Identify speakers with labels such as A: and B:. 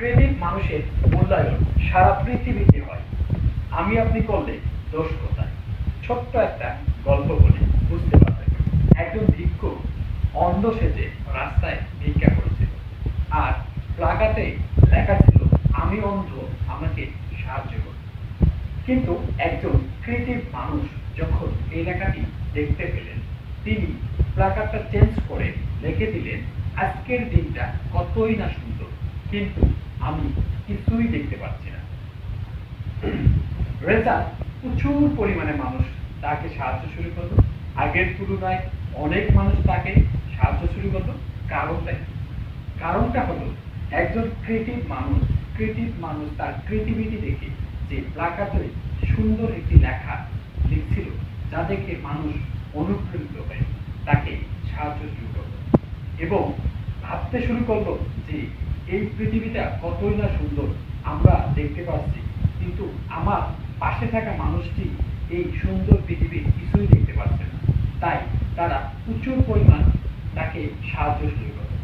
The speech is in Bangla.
A: ক্রেডিট মানুষের মূল্যায়ন সারা পৃথিবীতে হয়। আমি আপনি করলে দোষ কোথায়? ছোট্ট একটা গল্প বলে বুঝতে পারবেন। একজন ভিক্ষুক অন্ধ সেজে রাস্তায় ভিক্ষা করেছিল। আর প্লাকাতে লেখা ছিল, আমি অন্ধ, আমাকে সাহায্য করুন কিন্তু একজন ক্রিয়েটিভ মানুষ যখন এই লেখাটি দেখতে পেলেন, তিনি প্লাকারটা চেঞ্জ করে লিখে দিলেন, আজকের দিনটা কতই না সুন্দর। কিন্তু আমি কিছুই দেখতে পাচ্ছি না। রেজাল্ট প্রচুর পরিমাণে মানুষ তাকে সাহায্য শুরু করল। আগের তুলনায় অনেক মানুষ তাকে সাহায্য শুরু করল। কারণটা? কারণটা হলো একজন ক্রিয়েটিভ মানুষ ক্রিয়েটিভ মানুষ তার ক্রিয়েটিভিটি দেখে যে প্লাকাতে সুন্দর একটি লেখা লিখছিল যা দেখে মানুষ অনুপ্রাণিত হয়ে তাকে সাহায্য শুরু করল এবং ভাবতে শুরু করল যে এই পৃথিবীটা কতই না সুন্দর আমরা দেখতে পাচ্ছি। কিন্তু আমার পাশে থাকা মানুষটি এই সুন্দর পৃথিবীর কিছুই দেখতে পাচ্ছে না। তাই তারা প্রচুর পরিমাণ তাকে সাহায্য শুরু করে